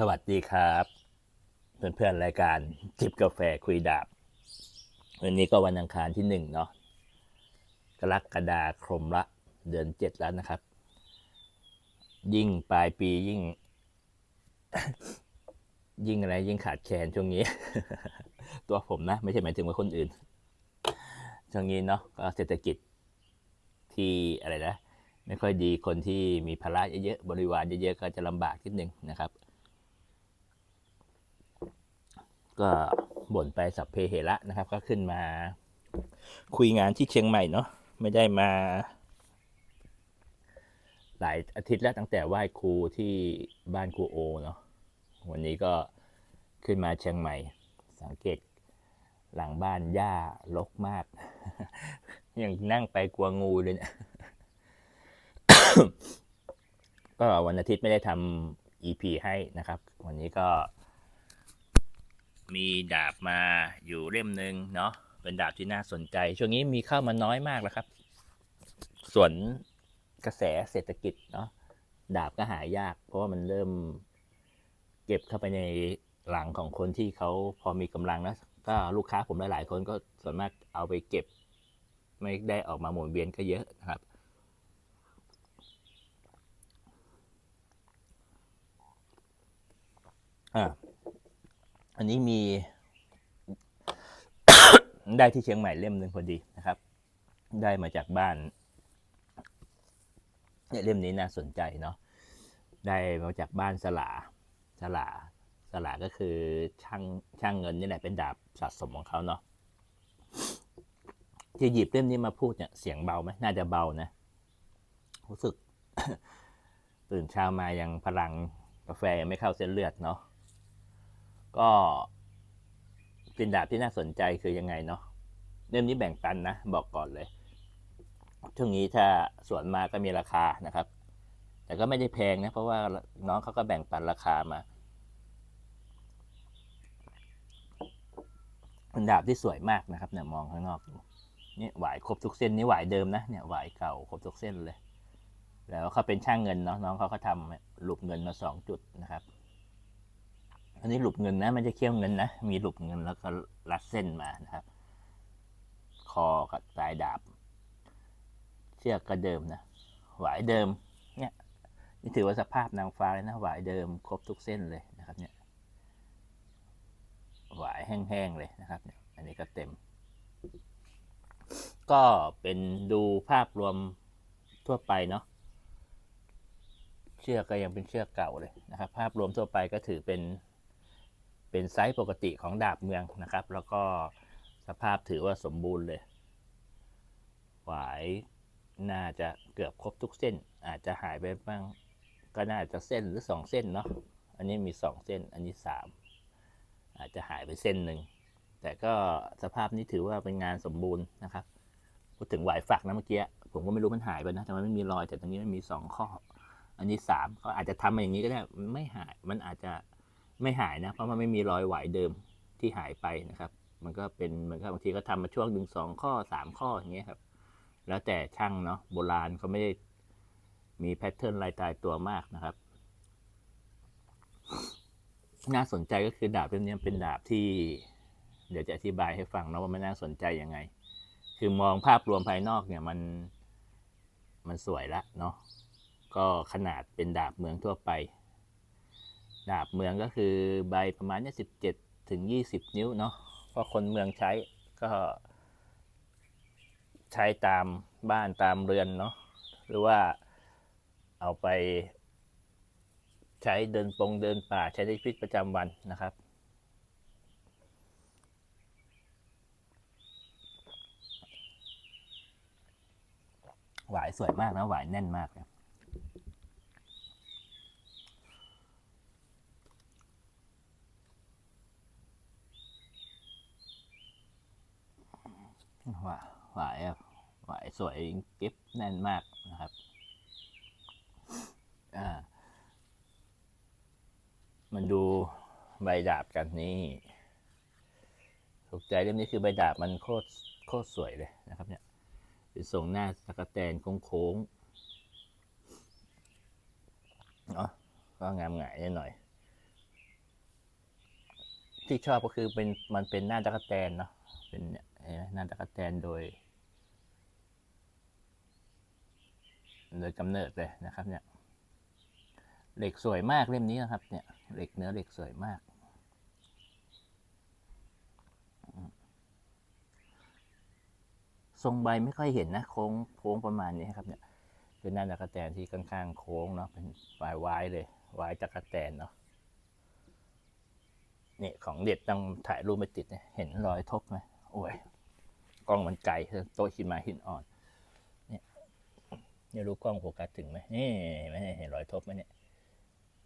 สวัสดีครับ เพื่อนๆรายการจิบกาแฟคุยดาบ วันนี้ก็วันอังคารที่หนึ่งเนาะกรกฎาคมละ เดือนเจ็ดแล้วนะครับ ยิ่งปลายปียิ่ง ยิ่งอะไรยิ่งขาดแคลนช่วงนี้ ตัวผมนะ ไม่ใช่หมายถึงว่าคนอื่น ช่วงนี้เนาะก็เศรษฐกิจที่อะไรนะไม่ค่อยดีคนที่มีภาระเยอะๆบริวารเยอะๆก็จะลำบากนิดนึงนะครับ ก็บ่นไปสัพเพเหระนะครับ ก็ขึ้นมา คุยงานที่เชียงใหม่เนาะไม่ได้มา หลายอาทิตย์แล้วตั้งแต่ไหว้ครูที่บ้านครูโอเนาะวันนี้ก็ขึ้นมาเชียงใหม่ สังเกตหลังบ้านหญ้ารกมาก ยังนั่งไปกลัวงูเลยเนี่ยก็วันอาทิตย์ไม่ได้ทำ EP ให้นะครับ วันนี้ก็ มีดาบมาอยู่เล่มหนึ่งเนาะเป็นดาบที่น่าสนใจ ช่วงนี้มีเข้ามาน้อยมากแล้วครับ ส่วนกระแสเศรษฐกิจเนาะดาบก็หายาก เพราะว่ามันเริ่มเก็บเข้าไปในหลังของคนที่เขาพอมีกำลังนะก็ลูกค้าผมหลายๆคนก็ส่วนมากเอาไปเก็บ ไม่ได้ออกมาหมุนเวียนก็เยอะนะครับอ่า อันนี้มี ได้ที่เชียงใหม่เล่มหนึ่งพอดีนะครับ ได้มาจากบ้านเนี่ยเล่มนี้น่าสนใจเนาะได้มาจากบ้านสลาสลาสลาก็คือช่างช่างเงินนี่แหละเป็นดาบสะสมของเขาเนาะที่หยิบเล่มนี้มาพูดเนี่ยเสียงเบาไหมน่าจะเบานะรู้สึก ตื่นเช้ามายังพลังกาแฟยังไม่เข้าเส้นเลือดเนาะ ก็เป็นดาบที่น่าสนใจคือยังไงเนาะเล่มนี้แบ่งปันนะ บอกก่อนเลย ช่วงนี้ถ้าสวนมาก็มีราคานะครับ แต่ก็ไม่ได้แพงนะ เพราะว่าน้องเขาก็แบ่งปันราคามาเป็นดาบที่สวยมากนะครับเนี่ยมองข้างนอกนี่หวายครบทุกเส้นนี่หวายเดิมนะเนี่ยหวายเก่าครบทุกเส้นเลย แล้วเขาเป็นช่างเงินเนาะน้องเขาก็ทำหลุมเงินมาสองจุดนะครับ อันนี้หลุมเงินนะไม่ใช่เขี้ยวเงินนะ มีหลุมเงินแล้วก็รัดเส้นมานะครับ คอกับปลายดาบ เชือกก็เดิมนะ หวายเดิม เนี่ยนี่ถือว่าสภาพนางฟ้าเลยนะหวายเดิมครบทุกเส้นเลยนะครับ เนี่ย หวายแห้งๆเลยนะครับ เนี่ย อันนี้ก็เต็ม ก็เป็นดูภาพรวมทั่วไปเนาะเชือกก็ยังเป็นเชือกเก่าเลยนะครับ ภาพรวมทั่วไปก็ถือเป็น เป็นไซส์ปกติของดาบเมืองนะครับ แล้วก็สภาพถือว่าสมบูรณ์เลยหวายน่าจะเกือบครบทุกเส้น อาจจะหายไปบ้าง ก็น่าจะเส้นหรือสองเส้นเนาะอันนี้มีสองเส้นอันนี้สามอาจจะหายไปเส้นหนึ่งแต่ก็สภาพนี้ถือว่าเป็นงานสมบูรณ์นะครับพูดถึงหวายฝักนะเมื่อกี้ผมก็ไม่รู้มันหายไปนะแต่มันไม่มีรอยแต่ตรงนี้มันมีสองข้อ อันนี้สามก็อาจจะทำมาอย่างนี้ก็ได้ไม่หายมันอาจจะ ไม่หายนะ เพราะมันไม่มีรอยไหวเดิมที่หายไปนะครับ มันก็เป็นเหมือนกับบางทีก็ทำมาช่วงหนึ่งสองข้อสามข้ออย่างเงี้ยครับ แล้วแต่ช่างเนาะโบราณเขาไม่ได้มีแพทเทิร์นลายตายตัวมากนะครับ น่าสนใจก็คือดาบเล่มนี้เป็นดาบที่ เดี๋ยวจะอธิบายให้ฟังนะว่ามันน่าสนใจยังไง คือมองภาพรวมภายนอกเนี่ยมันมันสวยละเนาะก็ขนาดเป็นดาบเมืองทั่วไป ดาบเมืองก็คือใบประมาณเนี่ยสิบเจ็ดถึงยี่สิบนิ้วเนาะเพราะคนเมืองใช้ก็ ใช้ตามบ้านตามเรือนเนาะหรือว่าเอาไป ใช้เดินปงเดินป่าใช้ในชีวิตประจำวันนะครับหวายสวยมากนะหวายแน่นมากเล หวาหวายอะหวายสวยกิฟแน่นมากนะครับอ่ามันดูใบดาบกันนี่ถูกใจเล่มนี้คือใบดาบมันโคตรโคตรสวยเลยนะครับเนี่ยเป็นทรงหน้าตะกะแตนโค้งๆเนาะก็งามหงายนิดหน่อย ที่ชอบก็คือเป็นมันเป็นหน้าตะกแตนเนาะเป็นเนี่ย เห็นไหมนาตะกแตนโดย โดยกำเนิดเลยนะครับเนี่ยเหล็กสวยมากเล่มนี้นะครับ เนี่ยเหล็กเนื้อเหล็กสวยมาก ทรงใบไม่ค่อยเห็นนะโค้งโค้งประมาณนี้ครับเนี่ยเป็นหน้าตะกะแตนที่ค่อนข้างโค้งเนาะเป็นปลายวายเลยวายตะกะแตนเนาะเนี่ยของเด็ดต้องถ่ายรูปไม่ติดเนี่ยเห็นรอยทบไหมโอ้ย กล้องมันไกลโต๊ะหินมาหินอ่อนเนี่ยไม่รู้กล้องโฟกัสถึงไหมนี่เห็นไหมเห็นรอยทบไหมเนี่ย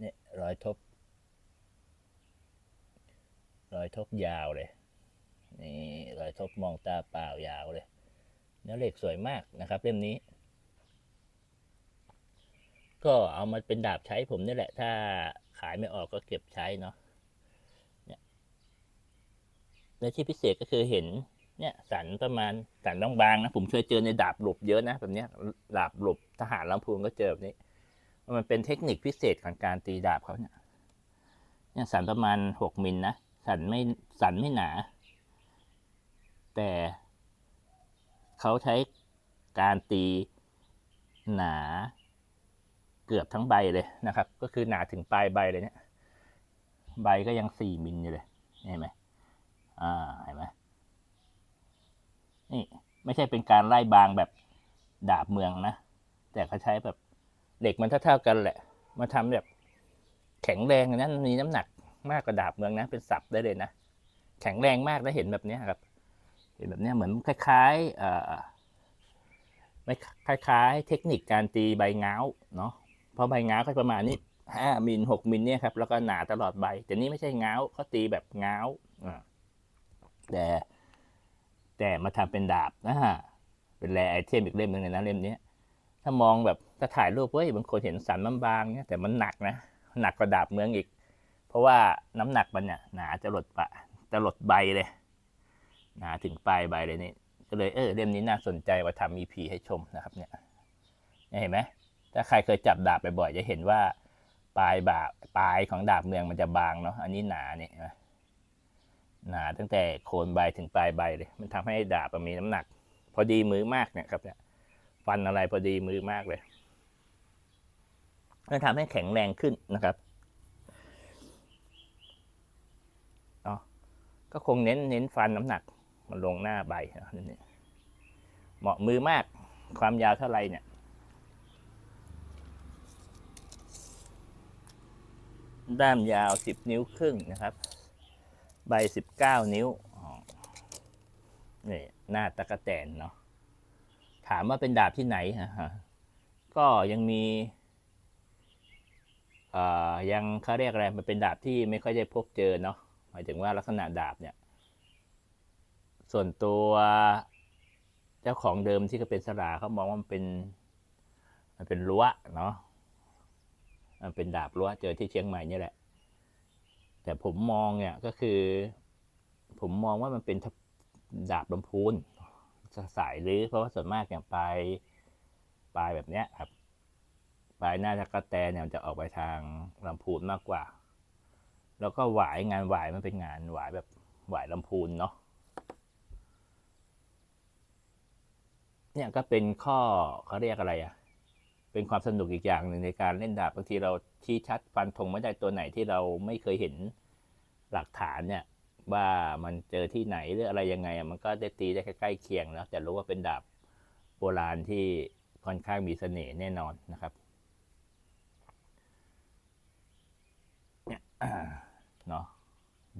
เนี่ยรอยทบ รอยทบยาวเลยนี่รอยทบมองตาเปล่ายาวเลยเนื้อเหล็กสวยมากนะครับเล่มนี้ ก็เอามาเป็นดาบใช้ผมนี่แหละ ถ้าขายไม่ออกก็เก็บใช้เนาะเนี่ยและที่พิเศษก็คือเห็น เนี่ยสันประมาณสันบางๆนะผมเคยเจอในดาบหลบเยอะนะแบบเนี้ยดาบหลบทหารลำพูนก็เจอแบบนี้ มันเป็นเทคนิคพิเศษของการตีดาบเขาเนี่ยเนี่ยสันประมาณหกมิลนะสันไม่สันไม่หนา แต่เขาใช้การตีหนาเกือบทั้งใบเลยนะครับ ก็คือหนาถึงปลายใบเลยเนี่ย ใบก็ยังสี่มิลอยู่เลยเห็นไหมอ่า ไม่ใช่เป็นการไล่บางแบบดาบเมืองนะ แต่เขาใช้แบบเหล็กมันเท่าๆกันแหละ มาทำแบบแข็งแรงนะมีน้ำหนักมากกว่าดาบเมืองนะ เป็นสับได้เลยนะ แข็งแรงมากแล้วเห็นแบบนี้ครับ เห็นแบบนี้เหมือนคล้ายๆเอ่อไม่คล้ายๆ เทคนิคการตีใบเงาเนาะเพราะใบเงาก็ประมาณนี้ห้ามิลหกมิลเนี่ยครับ แล้วก็หนาตลอดใบ แต่นี่ไม่ใช่เงาเขาตีแบบเงาอ่าแต่ แต่มาทำเป็นดาบนะฮะเป็นแร่ไอเทมอีกเล่มหนึ่งเลยนะเล่มนี้ถ้ามองแบบถ้าถ่ายรูปเว้ยบางคนเห็นสันบางๆเนี่ยแต่มันหนักนะหนักกว่าดาบเมืองอีก เพราะว่าน้ำหนักมันเนี่ยหนาจะหลดปะจะหลดใบเลยหนาถึงปลายใบเลยนี่ก็เลยเออเล่มนี้น่าสนใจมาทำ EP ให้ชมนะครับเนี่ยเห็นไหมถ้าใครเคยจับดาบบ่อยๆจะเห็นว่า ปลายบาปลายของดาบเมืองมันจะบางเนาะอันนี้หนาเนี่ย หนาตั้งแต่โคนใบถึงปลายใบเลย มันทำให้ดาบมันมีน้ำหนัก พอดีมือมากเนี่ยครับเนี่ยฟันอะไรพอดีมือมากเลยมันทำให้แข็งแรงขึ้นนะครับอ๋อก็คงเน้นเน้นฟันน้ำหนัก มันลงหน้าใบนี่เหมาะมือมากความยาวเท่าไรเนี่ย ด้ามยาวสิบนิ้วครึ่งนะครับ ใบสิบเก้านิ้วนี่หน้าตะกะแตนเนาะถามว่าเป็นดาบที่ไหนฮะก็ยังมีอ่อยังเขาเรียกอะไรมันเป็นดาบที่ไม่ค่อยได้พบเจอเนาะหมายถึงว่าลักษณะดาบเนี่ย ส่วนตัวเจ้าของเดิมที่เขาเป็นสลาเขามองว่ามันเป็น มันเป็นรั้วเนาะมันเป็นดาบรั้วเจอที่เชียงใหม่นี่แหละ แต่ผมมองเนี่ยก็คือ ผมมองว่ามันเป็นดาบลำพูนสายรื้อเพราะว่าส่วนมากเนี่ยปลายปลายแบบเนี้ยครับปลายหน้าตะกะแตเนี่ยมันจะออกไปทางลำพูนมากกว่า แล้วก็หวายงานหวายมันเป็นงานหวายแบบหวายลำพูนเนาะเนี่ยก็เป็นข้อเขาเรียกอะไรอะ่ะ เป็นความสนุกอีกอย่างหนึ่งในการเล่นดาบบางทีเราชี้ชัดฟันธงไม่ได้ตัวไหนที่เราไม่เคยเห็นหลักฐานเนี่ย ว่ามันเจอที่ไหนหรืออะไรยังไง มันก็ได้ตีได้ใกล้ๆเคียงแล้วแต่รู้ว่าเป็นดาบโบราณที่ค่อนข้างมีเสน่ห์แน่นอนนะครับเนี่ยอ่าเนาะ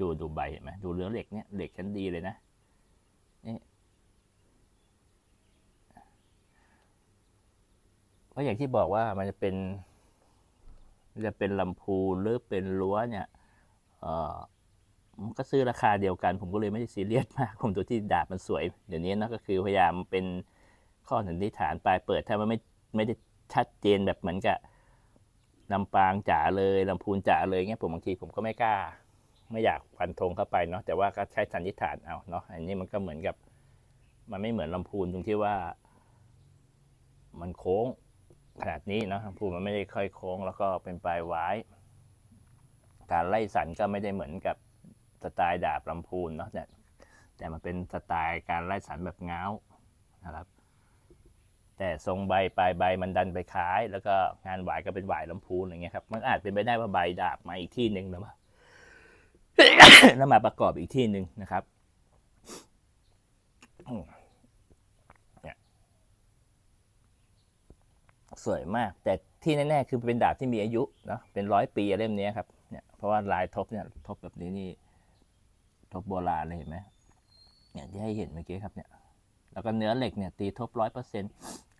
ดูดูใบเห็นไหมดูเนื้อเหล็กเนี่ยเหล็กชั้นดีเลยนะนี่เพ ราะอย่างที่บอกว่ามันจะเป็นมันจะเป็นลำพูหรือเป็นรั้วเนี่ยเออมันก็ซื้อราคาเดียวกัน ผมก็เลยไม่ได้ซีเรียสมาก ผมดูที่ดาบมันสวยเดี๋ยวนี้นะก็คือพยายามเป็นข้อสันนิษฐานปลายเปิดถ้ามันไม่ไม่ได้ชัดเจนแบบเหมือนกับลำปางจ๋าเลยลำพูนจ๋าเลยเงี้ยผมบางทีผมก็ไม่กล้า ไม่อยากฟันธงเข้าไปเนาะแต่ว่าก็ใช้สันนิษฐานเอาเนาะอันนี้มันก็เหมือนกับ มันไม่เหมือนลำพูนตรงที่ว่า มันโค้ง ขนาดนี้เนาะลำพูมันไม่ได้ค่อยโค้ง แล้วก็เป็นปลายไว้ การไล่สันก็ไม่ได้เหมือนกับสไตล์ดาบลำพูนเนาะแต่แต่มันเป็นสไตล์การไล่สันแบบเงานะครับ แต่ทรงใบปลายใบมันดันไปคล้าย แล้วก็งานหวายก็เป็นหวายลำพูนอย่างเงี้ยครับ มันอาจเป็นไปได้ว่าใบดาบมาอีกที่หนึ่งแล้วมาแล้วมาประกอบอีกที่หนึ่งนะครับอืมเนี่ย สวยมาก แต่ที่แน่ๆคือเป็นดาบที่มีอายุเนาะเป็นร้อยปีอะเล่มนี้ครับเนี่ยเพราะว่าลายทบเนี่ยทบแบบนี้นี่ทบโบราณเลยเห็นไหมเนี่ยที่ให้เห็นเมื่อกี้ครับเนี่ยแล้วก็เนื้อเหล็กเนี่ยตีทบร้อยเปอร์เซ็นต์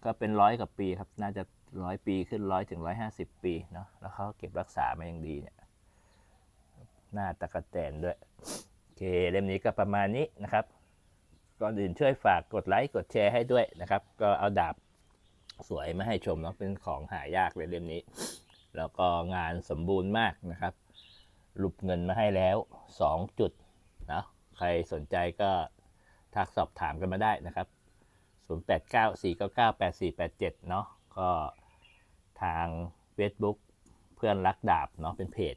ก็เป็นร้อยกว่าปีครับ น่าจะร้อยปีขึ้นร้อยถึงร้อยห้าสิบปีเนาะแล้วเขาเก็บรักษามาอย่างดีเนี่ยหน้าตะกะแตนด้วยโอเคเล่มนี้ก็ประมาณนี้นะครับก่อนอื่นช่วยฝากกดไลค์กดแชร์ให้ด้วยนะครับ ก็เอาดาบ สวยไมาให้ชมเนาะเป็นของหายากเลยเล่มนี้ แล้วก็งานสมบูรณ์มากนะครับรูปเงินมาให้แล้ว 2 จุดนะใครสนใจก็ทักสอบถามกันมาได้นะครับ 0894998487 เนาะก็ทาง Facebook เพื่อนรักดาบเนาะเป็นเพจ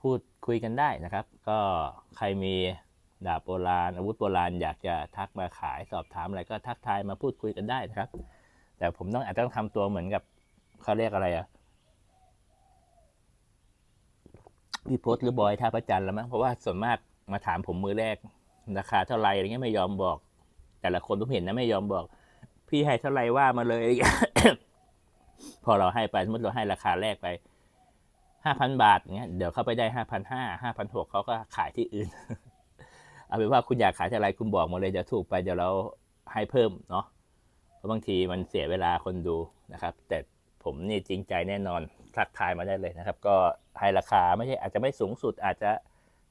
พูดคุยกันได้นะครับ ก็ใครมี ดาบโบราณ อาวุธโบราณอยากจะทักมาขายสอบถามอะไรก็ทักทายมาพูดคุยกันได้นะครับ แต่ผมต้องอาจจะต้องทำตัวเหมือนกับเขาเรียกอะไรอะพี่พศหรือบอยท่าพระจันทร์แล้วมั้งเพราะว่าส่วนมากมาถามผมมือแรกราคาเท่าไหร่อะไรเงี้ยไม่ยอมบอก แต่ละคนผมเห็นนะไม่ยอมบอก พี่ให้เท่าไหร่ว่ามาเลยพอเราให้ไปสมมติเราให้ราคาแรกไปห้าพันบาทเงี้ยเดี๋ยวเข้าไปได้ห้าพันห้าห้าพันหกเขาก็ขายที่อื่น เอาเป็นว่าคุณอยากขายเท่าไรคุณบอกมาเลยจะถูกไปเดี๋ยวเราให้เพิ่มเนาะเพราะบางทีมันเสียเวลาคนดูนะครับ แต่ผมนี่จริงใจแน่นอนทักทายมาได้เลยนะครับ ก็ให้ราคาไม่ใช่อาจจะไม่สูงสุดอาจจะ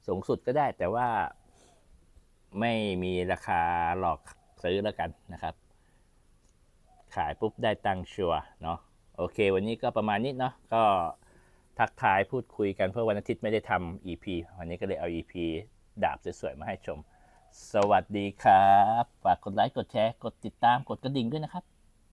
สูงสุดก็ได้ แต่ว่าไม่มีราคาหลอกซื้อแล้วกันนะครับ ขายปุ๊บได้ตังค์ชัวร์เนาะโอเค วันนี้ก็ประมาณนี้เนาะก็ทักทายพูดคุยกันเพราะวันอาทิตย์ไม่ได้ทำ EP วันนี้ก็เลยเอา EP ดาบสวยๆมาให้ชม สวัสดีครับ ฝากกดไลค์ กดแชร์ กดติดตาม กดกระดิ่งด้วยนะครับ